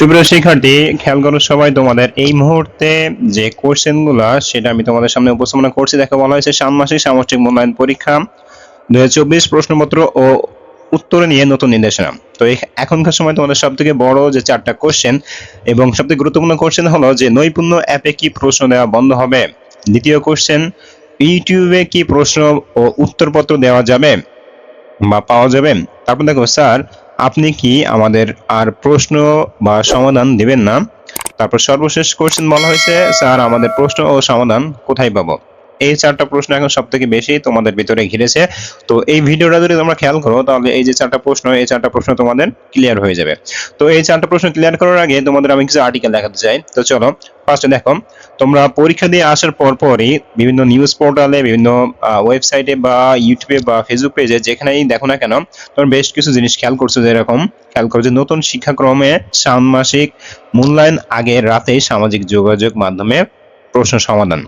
সুপ্রিয় শিক্ষার্থী, খেয়াল করো সবাই, তোমাদের এই মুহূর্তে যে কোশ্চেনগুলা, সেটা আমি তোমাদের সামনে উপস্থাপনা করছি। দেখো, বলা হয়েছে ষান্মাসিক সামষ্টিক মূল্যায়ন পরীক্ষা দুই হাজার চব্বিশ প্রশ্নপত্র ও উত্তর নিয়ে নতুন নির্দেশনা। তো এখনকার সময় তোমাদের সব থেকে বড় যে চারটা কোশ্চেন এবং সবথেকে গুরুত্বপূর্ণ কোশ্চেন হলো যে, নৈপুণ্য অ্যাপে কি প্রশ্ন দেওয়া বন্ধ হবে? দ্বিতীয় কোশ্চেন ইউটিউবে কি প্রশ্ন ও উত্তরপত্র দেওয়া যাবে বা পাওয়া যাবে? তারপর দেখো, স্যার আপনি কি আমাদের আর প্রশ্ন বা সমাধান দিবেন না? তারপর সর্বশেষ কোশ্চেন বলা হয়েছে, স্যার, আমাদের প্রশ্ন ও সমাধান কোথায় পাবো? এই চারটা প্রশ্ন এখন সব থেকে বেশি তোমাদের ভিতরে ঘিরেছে। তো এই ভিডিওটা যদি তোমরা খেয়াল করো, তাহলে এই যে চারটা প্রশ্ন, এই চারটা প্রশ্ন তোমাদের ক্লিয়ার হয়ে যাবে। তো এই চারটা প্রশ্ন ক্লিয়ার করার আগে তোমাদের আমি কিছু আর্টিকেল দেখাতে চাই। তো চলো ফার্স্টে দেখো, তোমরা পরীক্ষা দিয়ে আসার পর পরই বিভিন্ন নিউজ পোর্টালে বিভিন্ন ওয়েবসাইটে বা ইউটিউবে বা ফেসবুক পেজে যেখানেই দেখো না কেন, তোমরা বেশ কিছু জিনিস খেয়াল করছ যেরকম খেয়াল করো যে নতুন শিক্ষাক্রমে ষান্মাসিক মূল্যায়ন আগের রাতে সামাজিক যোগাযোগ মাধ্যমে প্রশ্ন সমাধান।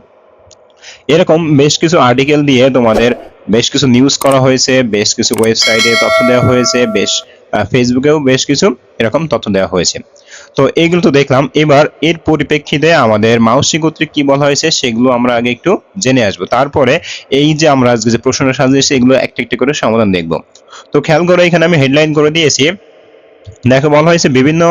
এরকম বেশ কিছু আর্টিকেল দিয়ে তোমাদের বেশ কিছু নিউজ করা হয়েছে, বেশ কিছু ওয়েবসাইটে তথ্য দেওয়া হয়েছে, বেশ ফেসবুকেও বেশ কিছু এরকম তথ্য দেওয়া হয়েছে। তো এগুলো তো দেখলাম। এবার এর পরিপ্রেক্ষিতে আমাদের মাউসি কর্তৃক কি বলা হয়েছে সেগুলো আমরা আগে একটু জেনে আসব। তারপরে এই যে আমরা আজকে যে প্রশ্নটা সাজিয়েছি, এগুলো একটা একটা করে সমাধান দেখব। তো খেয়াল করো, এখানে আমি হেডলাইন করে দিয়েছি। দেখো, বলা হয়েছে বিভিন্ন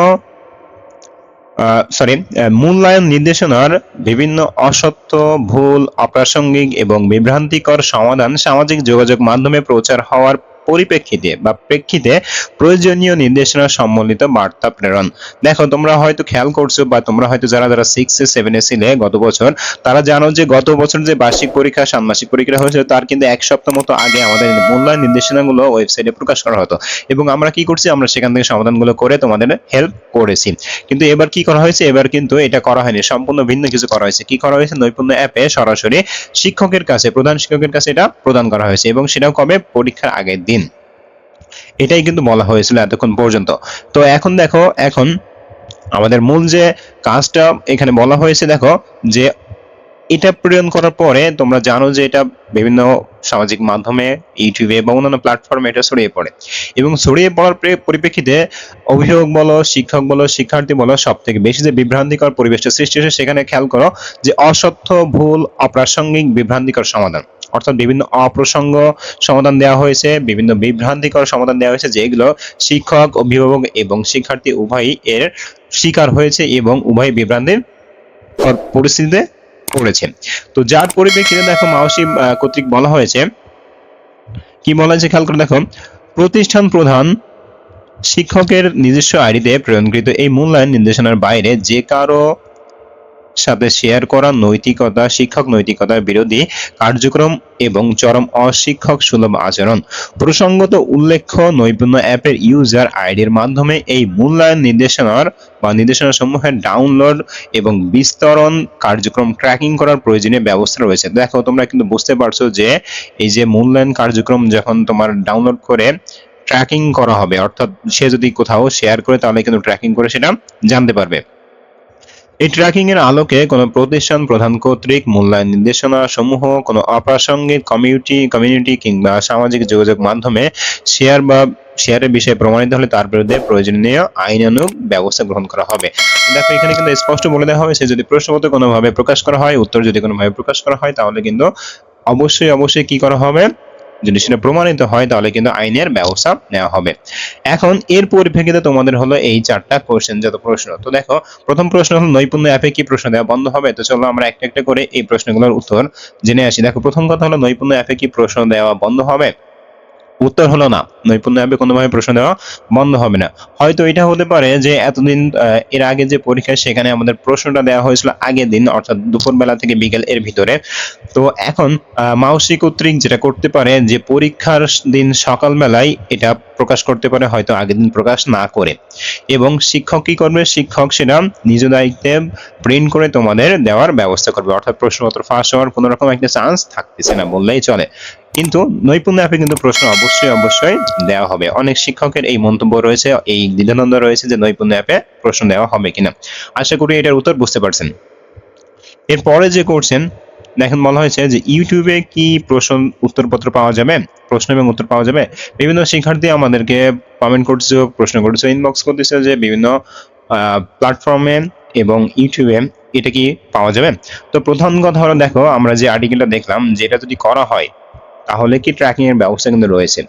সরি মূল্যায়ন নির্দেশনার বিভিন্ন অসত্য, ভুল, অপ্রাসঙ্গিক এবং বিভ্রান্তিকর সমাধান সামাজিক যোগাযোগ মাধ্যমে প্রচার হওয়ার পরিপ্রেক্ষিতে বা প্রেক্ষিতে প্রয়োজনীয় নির্দেশনা সম্বলিত বার্তা প্রেরণ। দেখো, তোমরা হয়তো খেয়াল করছ বা তোমরা হয়তো যারা যারা সিক্স এ সেভেন এ ছিলে গত বছর, তারা জানো যে গত বছর যে বার্ষিক পরীক্ষা, ষান্মাসিক পরীক্ষা হয়েছিল তার কিন্তু এক সপ্তাহ মতো আগে আমাদের মূল্যায়ন নির্দেশনাগুলো ওয়েবসাইটে প্রকাশ করা হতো। এবং আমরা কি করছি? আমরা সেখান থেকে সমাধানগুলো করে তোমাদের হেল্প করেছি। কিন্তু এবার কি করা হয়েছে? এবার কিন্তু এটা করা হয়নি। সম্পূর্ণ ভিন্ন কিছু করা হয়েছে। কি করা হয়েছে? নৈপুণ্য অ্যাপে সরাসরি শিক্ষকের কাছে, প্রধান শিক্ষকের কাছে এটা প্রদান করা হয়েছে এবং সেটাও কবে? পরীক্ষার আগের দিন। এটাই কিন্তু বলা হয়েছিল এতক্ষণ পর্যন্ত। তো এখন দেখো, এখন আমাদের মূল যে কাজটা এখানে বলা হয়েছে, দেখো, যে এটা প্রেরণ করার পরে তোমরা জানো যে এটা বিভিন্ন সামাজিক মাধ্যমে, ইউটিউবে বা অন্যান্য প্ল্যাটফর্মে এটা ছড়িয়ে পড়ে। এবং ছড়িয়ে পড়ার প্রে- পরিপ্রেক্ষিতে অভিভাবক বলো, শিক্ষক বলো, শিক্ষার্থী বলো সব থেকে বেশি যে বিভ্রান্তিকর পরিবেশটা সৃষ্টি হয়েছে, সেখানে খেয়াল করো যে অসত্য, ভুল, অপ্রাসঙ্গিক, বিভ্রান্তিকর সমাধান। অর্থাৎ বিভিন্ন অপ্রসঙ্গ সমাধান দেওয়া হয়েছে, বিভিন্ন বিভ্রান্তিকর সমাধান দেওয়া হয়েছে, যেগুলো শিক্ষক, অভিভাবক এবং শিক্ষার্থী উভয়ই এর শিকার হয়েছে এবং উভয় বিভ্রান্তির পরিস্থিতিতে পড়েছে। তো যার পরিপ্রেক্ষিতে দেখো মাওসি কর্তৃক বলা হয়েছে, কি বলা হয়েছে খেয়াল করে দেখো, প্রতিষ্ঠান প্রধান শিক্ষকের নিজস্ব আইডিতে প্রেরণকৃত এই মূল্যায়ন নির্দেশনার বাইরে যে কারও সাথে শেয়ার করা নৈতিকতা, শিক্ষক নৈতিকতার বিরোধী কার্যক্রম এবং চরম অশিক্ষক সুলভ আচরণ। প্রসঙ্গত উল্লেখ্য, নৈপুণ্য অ্যাপের ইউজার আইডির মাধ্যমে এই মূল্যায়ন নির্দেশনার বা নির্দেশনা সমূহের ডাউনলোড এবং বিস্তরণ কার্যক্রম ট্র্যাকিং করার প্রয়োজনীয় ব্যবস্থা রয়েছে। দেখো, তোমরা কিন্তু বুঝতে পারছ যে এই যে মূল্যায়ন কার্যক্রম যখন তোমার ডাউনলোড করে ট্র্যাকিং করা হবে, অর্থাৎ সে যদি কোথাও শেয়ার করে তাহলে কিন্তু ট্র্যাকিং করে সেটা জানতে পারবে। এই ট্র্যাকিং এর আলোকে কোনো প্রতিষ্ঠান, প্রধান কর্তৃক, মূল্যায়ন নির্দেশনা সমূহ, কোনো অপ্রাসঙ্গিক কমিউনিটি কমিউনিটি কিংবা সামাজিক যোগাযোগ মাধ্যমে শেয়ার বা শেয়ারের বিষয়ে প্রমাণিত হলে তার বিরুদ্ধে প্রয়োজনীয় আইনানুগ ব্যবস্থা গ্রহণ করা হবে। দেখো, এখানে কিন্তু স্পষ্ট বলে দেওয়া হয়েছে, যদি প্রশ্নপত্র কোনোভাবে প্রকাশ করা হয়, উত্তর যদি কোনোভাবে প্রকাশ করা হয়, তাহলে কিন্তু অবশ্যই অবশ্যই কি করা হবে? যদি সেটা প্রমাণিত হয়, তাহলে কিন্তু আইনের ব্যবস্থা নেওয়া হবে। এখন এর পরিপ্রেক্ষিতে তোমাদের হলো এই চারটা কোশ্চেন যত প্রশ্ন। তো দেখো, প্রথম প্রশ্ন হলো, নৈপুণ্য অ্যাপে কি প্রশ্ন দেওয়া বন্ধ হবে? তো চলো আমরা একটা একটা করে এই প্রশ্নগুলোর উত্তর জেনে আসি। দেখো, প্রথম কথা হলো, নৈপুণ্য অ্যাপে কি প্রশ্ন দেওয়া বন্ধ হবে? উত্তর হলো না। নৈপুণ্য অ্যাপে কোনোভাবে প্রশ্ন দেওয়া বন্ধ হবে না। হয়তো এটা হতে পারে যে এতদিন এর আগে যে পরীক্ষা সেখানে আমাদের প্রশ্নটা দেওয়া হয়েছিল আগের দিন, অর্থাৎ দুপুরবেলা থেকে বিকেল এর ভিতরে। তো এখন মাউসি কর্তৃক যেটা করতে পারে যে পরীক্ষার দিন সকালবেলায় এটা প্রকাশ করতে পারে, হয়তো আগের দিন প্রকাশ না করে। এবং শিক্ষক কি করবে? শিক্ষক সেটা নিজ দায়িত্বে প্রিন্ট করে তোমাদের দেওয়ার ব্যবস্থা করবে। অর্থাৎ প্রশ্নপত্র ফাঁস হওয়ার কোনো রকম একটা চান্স থাকতেছে না বললেই চলে। কিন্তু নৈপুণ্য অ্যাপে কিন্তু প্রশ্ন অবশ্যই অবশ্যই দেওয়া হবে। অনেক শিক্ষকের এই মন্তব্য রয়েছে, এই দ্বিধানন্দ রয়েছে যে নৈপুণ্য অ্যাপে প্রশ্ন দেওয়া হবে কিনা। আশা করি এটার উত্তর বুঝতে পারছেন। এরপরে যে করছেন, দেখেন বলা হয়েছে যে ইউটিউবে কি প্রশ্ন, উত্তরপত্র পাওয়া যাবে, প্রশ্ন এবং উত্তর পাওয়া যাবে? বিভিন্ন শিক্ষার্থী আমাদেরকে কমেন্ট করছে প্রশ্ন করছে ইনবক্স করতেছে যে বিভিন্ন প্ল্যাটফর্মে এবং ইউটিউবে এটা কি পাওয়া যাবে? তো প্রধান কথা হলো দেখো, আমরা যে আর্টিকেলটা দেখলাম, যেটা যদি করা হয় তাহলে কি ট্র্যাকিং এর ব্যবস্থা কিন্তু রয়েছে।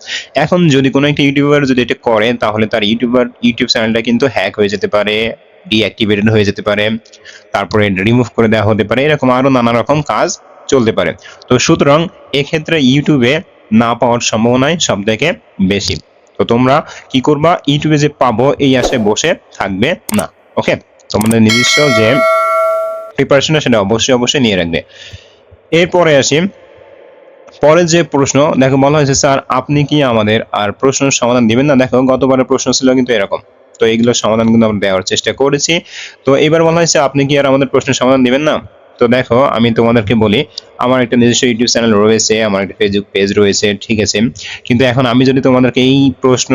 এখন যদি কোনো একটা ইউটিউবার যদি এটা করে, তাহলে তার ইউটিউবার ইউটিউব চ্যানেলটা কিন্তু হ্যাক হয়ে যেতে পারে ডিঅ্যাক্টিভেটেড হয়ে যেতে পারে, তারপরে রিমুভ করে দেওয়া হতে পারে, এরকম আরও নানা রকম কাজ চলতে পারে। তো সুতরাং এক্ষেত্রে ইউটিউবে না পাওয়ার সম্ভাবনাই সব থেকে বেশি। তো তোমরা কি করবা? ইউটিউবে যে পাবো, এই আশায় বসে থাকবে না ওকে তোমাদের নিজস্ব যে প্রিপারেশন সেটা অবশ্যই অবশ্যই নিয়ে রাখবে। এরপরে আসি পরের যে প্রশ্ন, দেখো বলা হয়েছে, স্যার, আপনি কি আমাদের আর প্রশ্ন সমাধান দিবেন না? দেখো, গতবারের প্রশ্ন ছিল কিন্তু এরকম। তো এইগুলোর সমাধান কিন্তু আমরা দেওয়ার চেষ্টা করেছি। তো এবার বলা হয়েছে, আপনি কি আর আমাদের প্রশ্নের সমাধান দিবেন না? তো দেখো, আমি তোমাদেরকে বলি, আমার একটা নিজস্ব ইউটিউব চ্যানেল রয়েছে, আমার একটা ফেসবুক পেজ রয়েছে, ঠিক আছে? কিন্তু এখন আমি যদি তোমাদেরকে এই প্রশ্ন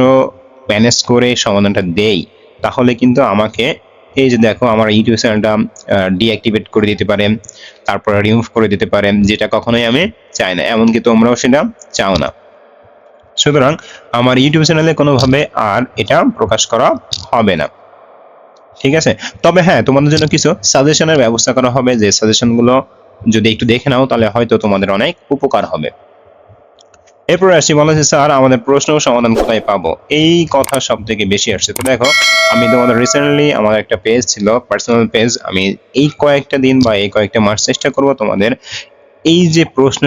ম্যানেজ করে সমাধানটা দেই, তাহলে কিন্তু আমাকে এই যে দেখো, আমার ইউটিউব চ্যানেলটা ডিঅ্যাক্টিভেট করে দিতে পারে, তারপর রিমুভ করে দিতে পারে, যেটা কখনোই আমি চাই না, এমনকি তোমরাও সেটা চাও না। সুতরাং আমার ইউটিউব চ্যানেলে কোনোভাবে আর এটা প্রকাশ করা হবে না। ঠিক আছে? তবে হ্যাঁ তোমাদের জন্য কিছু সাজেশনের ব্যবস্থা করা হবে, যে সাজেশনগুলো যদি একটু দেখে নাও, তাহলে হয়তো তোমাদের অনেক উপকার হবে। এরপর আসি বলা হচ্ছে স্যার, আমাদের প্রশ্ন সমাধান কোথায় পাবো? এই কথা সব থেকে বেশি আসছে। তো দেখো, আমি তোমাদের রিসেন্টলি আমার একটা পেজ ছিল পার্সোনাল পেজ আমি এই কয়েকটা দিন বা এই কয়েকটা মাস চেষ্টা করব তোমাদের এই যে প্রশ্ন,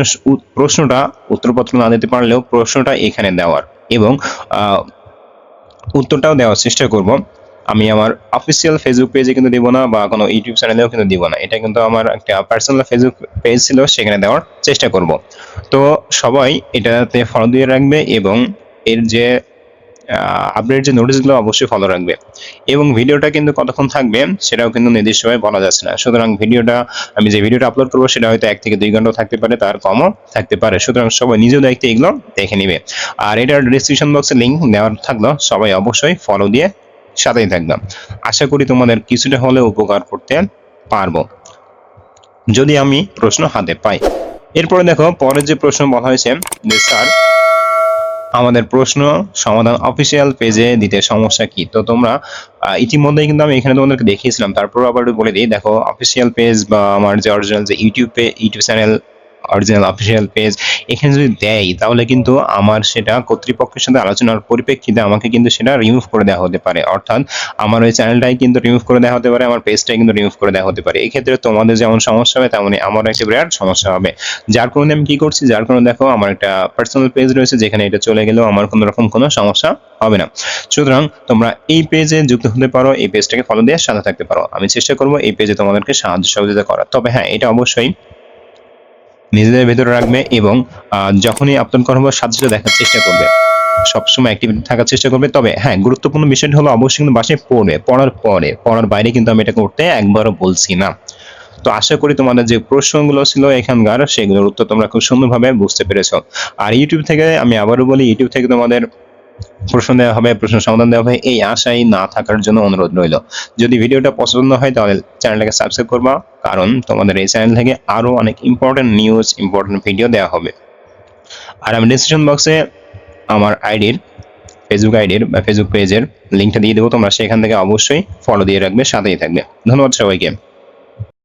প্রশ্নটা উত্তরপত্র না দিতে পারলেও প্রশ্নটা এখানে দেওয়ার এবং উত্তরটাও দেওয়ার চেষ্টা করব। আমি আমার অফিসিয়াল ফেসবুক পেজে কিন্তু দিব না বা কোনো ইউটিউব চ্যানেলেও কিন্তু দিব না। এটা কিন্তু আমার একটা পার্সোনাল ফেসবুক পেজ ছিল, সেখানে দেওয়ার চেষ্টা করব। তো সবাই এটাতে ফলো দিয়ে রাখবে এবং এর যে আপডেট যে নোটিশগুলো অবশ্যই ফলো রাখবে। এবং ভিডিওটা কিন্তু কতক্ষণ থাকবে সেটাও কিন্তু নির্দিষ্টভাবে বলা যাচ্ছে না। সুতরাং ভিডিওটা, আমি যে ভিডিওটা আপলোড করব সেটা হয়তো এক থেকে দুই ঘণ্টা থাকতে পারে, তার কমও থাকতে পারে। সুতরাং সবাই নিজেও দায়িত্বে এগুলো দেখে নিবে। আর এটার ডিসক্রিপশন বক্সে লিঙ্ক দেওয়ার থাকল, সবাই অবশ্যই ফলো দিয়ে সাথেই থাকলাম আশা করি তোমাদের কিছুটা হলেও উপকার করতে পারব। যদি আমি প্রশ্ন হাতে পাই। এরপরে দেখো, পরের যে প্রশ্ন বলা হয়েছে, যে স্যার, আমাদের প্রশ্ন সমাধান অফিসিয়াল পেজে দিতে সমস্যা কি? তো তোমরা ইতিমধ্যেই কিন্তু আমি এখানে তোমাদেরকে দেখিয়েছিলাম। তারপর আবার বলে দিই, দেখো অফিসিয়াল পেজ বা আমার যে অরিজিনাল যে YouTube YouTube channel original official page এখানে যদি দেয়, তাহলে কিন্তু আমার সেটা কর্তৃপক্ষের সাথে আলোচনার পরিপ্রেক্ষিতে আমাকে কিন্তু সেটা রিমুভ করে দেওয়া হতে পারে। অর্থাৎ আমার ওই চ্যানেলটাই কিন্তু রিমুভ করে দেওয়া হতে পারে, আমার পেজটাই কিন্তু রিমুভ করে দেওয়া হতে পারে। এক্ষেত্রে তোমাদের যেমন সমস্যা হবে তেমনই আমারও একটা বিরাট সমস্যা হবে। যার কারণে আমি কি করছি? যার কারণে দেখো, আমার একটা পার্সোনাল পেজ রয়েছে, যেখানে এটা চলে গেলেও আমার কোনো রকম কোনো সমস্যা হবে না। সুতরাং তোমরা এই পেজে যুক্ত হতে পারো, এই পেজটাকে ফলো দিয়ে সাথে থাকতে পারো। আমি চেষ্টা করব এই পেজে তোমাদেরকে সাহায্য সহযোগিতা করার। তবে হ্যাঁ এটা অবশ্যই নিজেদের ভেতরে রাখবে এবং যখনই আপলোড করা হবে দেখার চেষ্টা করবে। সবসময় অ্যাক্টিভিটি থাকার চেষ্টা করবে। তবে হ্যাঁ গুরুত্বপূর্ণ বিষয়টি হলো অবশ্যই কিন্তু বাসায় পড়বে, পড়ার পরে, পড়ার বাইরে কিন্তু আমি এটা করতে একবারও বলছি না। তো আশা করি তোমাদের যে প্রশ্নগুলো ছিল এখানকার, সেগুলোর উত্তর তোমরা খুব সুন্দরভাবে বুঝতে পেরেছ। আর ইউটিউব থেকে আমি আবারও বলি ইউটিউব থেকে তোমাদের প্রশ্ন দেওয়া হবে, প্রশ্ন সমাধান দেওয়া হবে। এই আশাই না থাকার জন্য অনুরোধ রইল। যদি ভিডিওটা পছন্দ হয়, তাহলে চ্যানেলটাকে সাবস্ক্রাইব করবা, কারণ তোমাদের এই চ্যানেল থেকে আরও অনেক ইম্পর্টেন্ট নিউজ ইম্পর্টেন্ট ভিডিও দেওয়া হবে। আর আমি ডিসক্রিপশন বক্সে আমার আইডির ফেসবুক আইডির বা ফেসবুক পেজের লিঙ্কটা দিয়ে দেবো। তোমরা সেখান থেকে অবশ্যই ফলো দিয়ে রাখবে, সাথেই থাকবে। ধন্যবাদ সবাইকে।